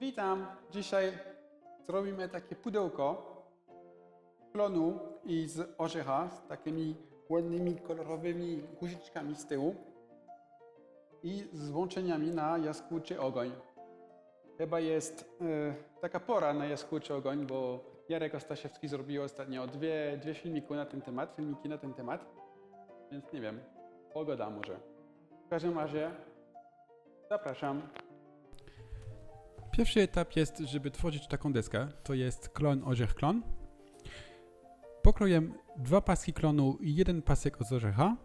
Witam! Dzisiaj zrobimy takie pudełko klonu i z orzecha z takimi ładnymi, kolorowymi guziczkami z tyłu i z włączeniami na jaskółczy ogoń. Chyba jest e, taka pora na jaskółczy ogoń, bo Jarek Ostaszewski zrobił ostatnio dwie, dwie na ten temat, filmiki na ten temat, więc nie wiem, pogoda może. W każdym razie zapraszam. Pierwszy etap jest, żeby tworzyć taką deskę. To jest klon orzech klon. Dwa paski klonu i jeden pasek od orzecha.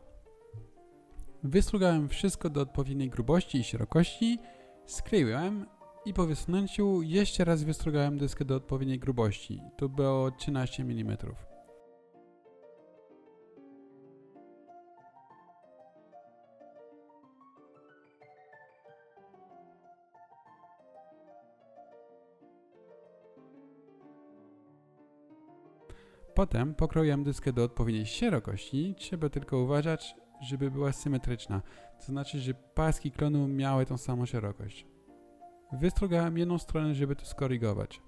Wystrugałem wszystko do odpowiedniej grubości i szerokości. Skleiłem i po wysunięciu jeszcze raz wystrugałem deskę do odpowiedniej grubości. To było 13 mm. Potem pokroję deskę do odpowiedniej szerokości. Trzeba tylko uważać, żeby była symetryczna. To znaczy, że paski klonu miały tą samą szerokość. Wystrugałem jedną stronę, żeby to skorygować.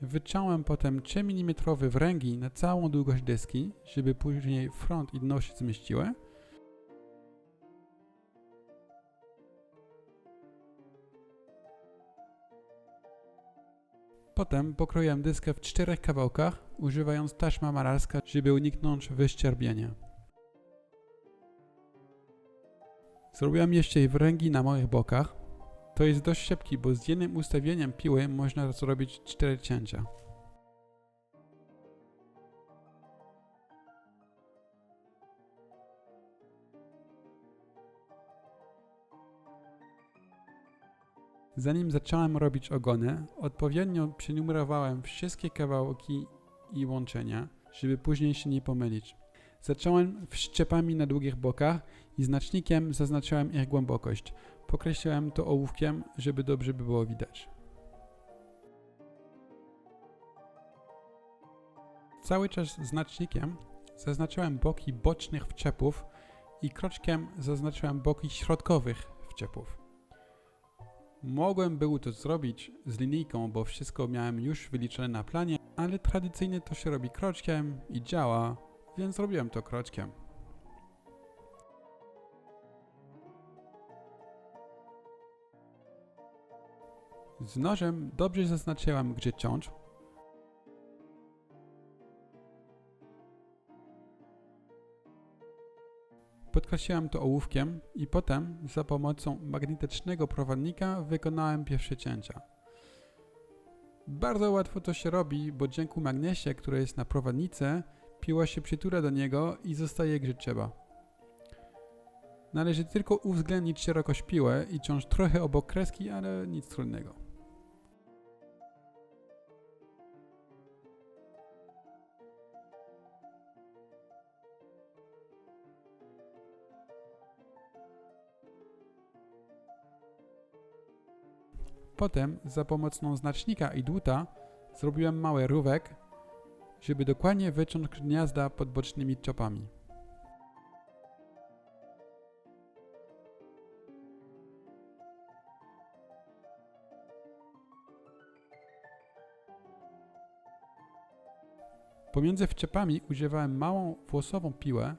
Wyciąłem potem 3 mm wręgi na całą długość deski, żeby później front i dno się zmieściły. Potem pokroję dyskę w czterech kawałkach, używając taśma malarska, żeby uniknąć wyszczerbienia. Zrobiłem jeszcze wręgi na moich bokach. To jest dość szybki, bo z jednym ustawieniem piły można zrobić cztery cięcia. Zanim zacząłem robić ogony, odpowiednio przenumerowałem wszystkie kawałki i łączenia, żeby później się nie pomylić. Zacząłem wszczepami na długich bokach i znacznikiem zaznaczyłem ich głębokość. Pokreśliłem to ołówkiem, żeby dobrze by było widać. Cały czas znacznikiem zaznaczyłem boki bocznych wczepów i kroczkiem zaznaczyłem boki środkowych wczepów. Mogłem był to zrobić z linijką, bo wszystko miałem już wyliczone na planie, ale tradycyjnie to się robi kroczkiem i działa, więc zrobiłem to kroczkiem. Z nożem dobrze zaznaczyłem, gdzie ciąć. Podkreśliłem to ołówkiem i potem za pomocą magnetycznego prowadnika wykonałem pierwsze cięcia. Bardzo łatwo to się robi, bo dzięki magnesie, który jest na prowadnicy, piła się przytula do niego i zostaje gdzie trzeba. Należy tylko uwzględnić szerokość piły i ciąć trochę obok kreski, ale nic trudnego. Potem za pomocą znacznika i dłuta zrobiłem mały rówek, żeby dokładnie wyciąć gniazda pod bocznymi czopami. Pomiędzy wczepami używałem małą włosową piłę,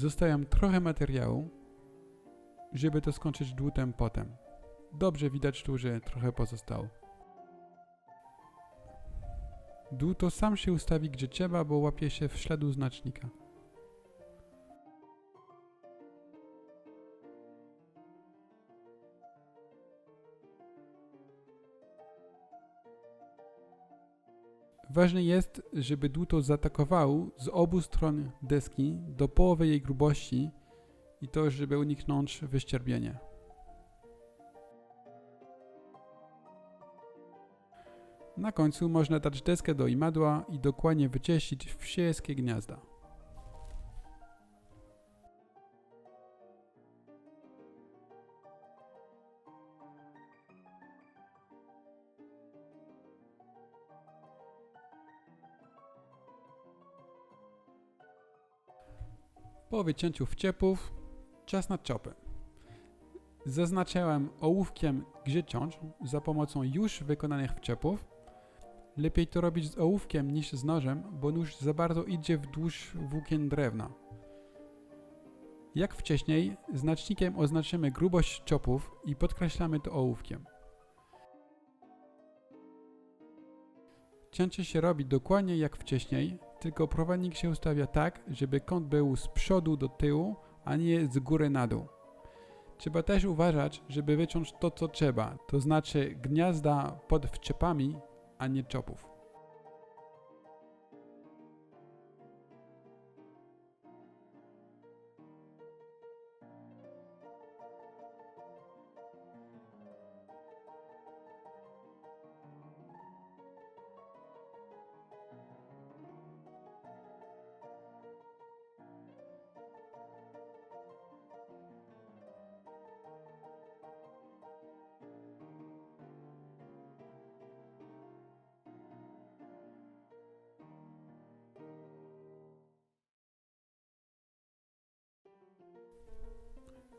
Zostawiam trochę materiału, żeby to skończyć dłutem potem. Dobrze widać tu, że trochę pozostało. Dłuto sam się ustawi gdzie trzeba, bo łapie się w śladu znacznika. Ważne jest, żeby dłuto zaatakował z obu stron deski do połowy jej grubości i to, żeby uniknąć wyścierbienia. Na końcu można dać deskę do imadła i dokładnie wyczyścić wszystkie gniazda. Po wycięciu wciepów czas na czopy. Zaznaczałem ołówkiem, gdzie ciąć za pomocą już wykonanych wciepów. Lepiej to robić z ołówkiem niż z nożem, bo nóż za bardzo idzie wzdłuż włókien drewna. Jak wcześniej, znacznikiem oznaczymy grubość czopów i podkreślamy to ołówkiem. Cięcie się robi dokładnie jak wcześniej, tylko prowadnik się ustawia tak, żeby kąt był z przodu do tyłu, a nie z góry na dół. Trzeba też uważać, żeby wyciąć to, co trzeba, to znaczy gniazda pod wczepami, a nie czopów.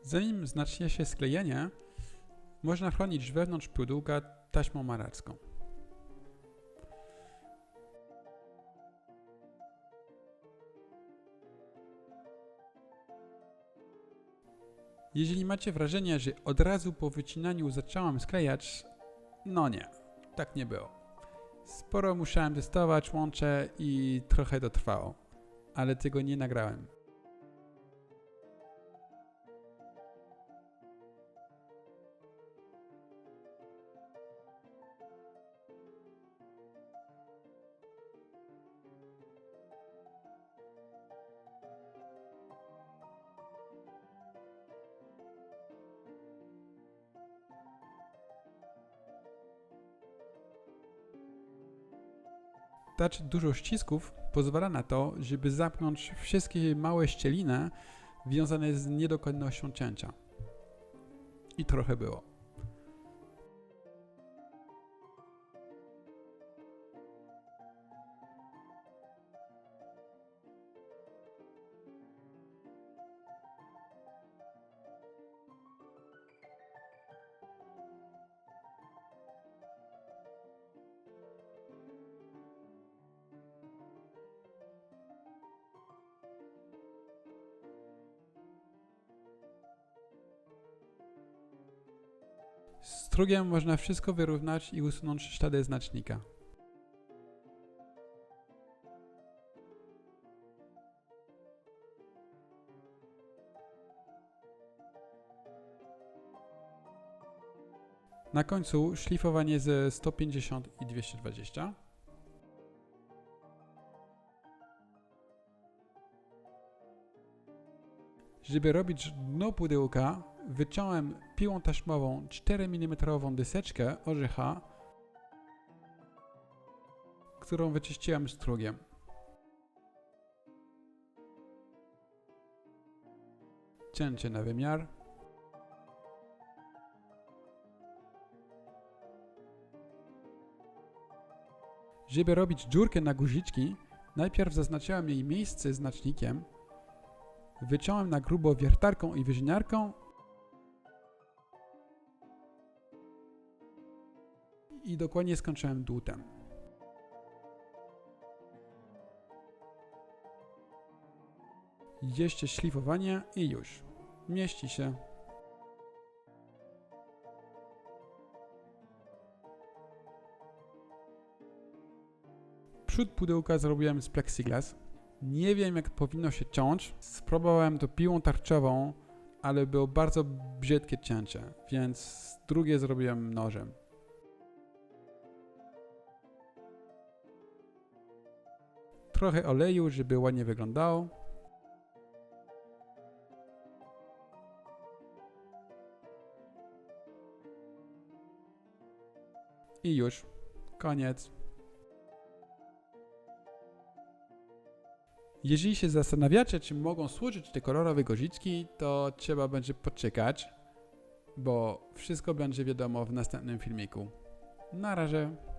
Zanim zacznie się sklejenie, można chronić wewnątrz pudełka taśmą malarską. Jeżeli macie wrażenie, że od razu po wycinaniu zacząłem sklejać, no nie, tak nie było. Sporo musiałem testować łącze i trochę to trwało, ale tego nie nagrałem. Dać dużo ścisków pozwala na to, żeby zamknąć wszystkie małe ścieliny związane z niedokładnością cięcia. I trochę było. Strugiem można wszystko wyrównać i usunąć ślady znacznika. Na końcu szlifowanie ze 150 i 220. Żeby robić dno pudełka, wyciąłem piłą taśmową 4 mm dyseczkę orzecha, którą wyczyściłem strugiem. Cięcie na wymiar. Żeby robić dziurkę na guziczki, najpierw zaznaczyłem jej miejsce znacznikiem, wyciąłem na grubo wiertarką i wyżniarką i dokładnie skończyłem dłutem. Jeszcze szlifowanie i już. Mieści się. Przód pudełka zrobiłem z plexiglas. Nie wiem jak powinno się ciąć. Spróbowałem to piłą tarczową, ale było bardzo brzydkie cięcie, więc drugie zrobiłem nożem. Trochę oleju, żeby ładnie wyglądało. I już. Koniec. Jeżeli się zastanawiacie, czy mogą służyć te kolorowe guziczki, to trzeba będzie poczekać, bo wszystko będzie wiadomo w następnym filmiku. Na razie.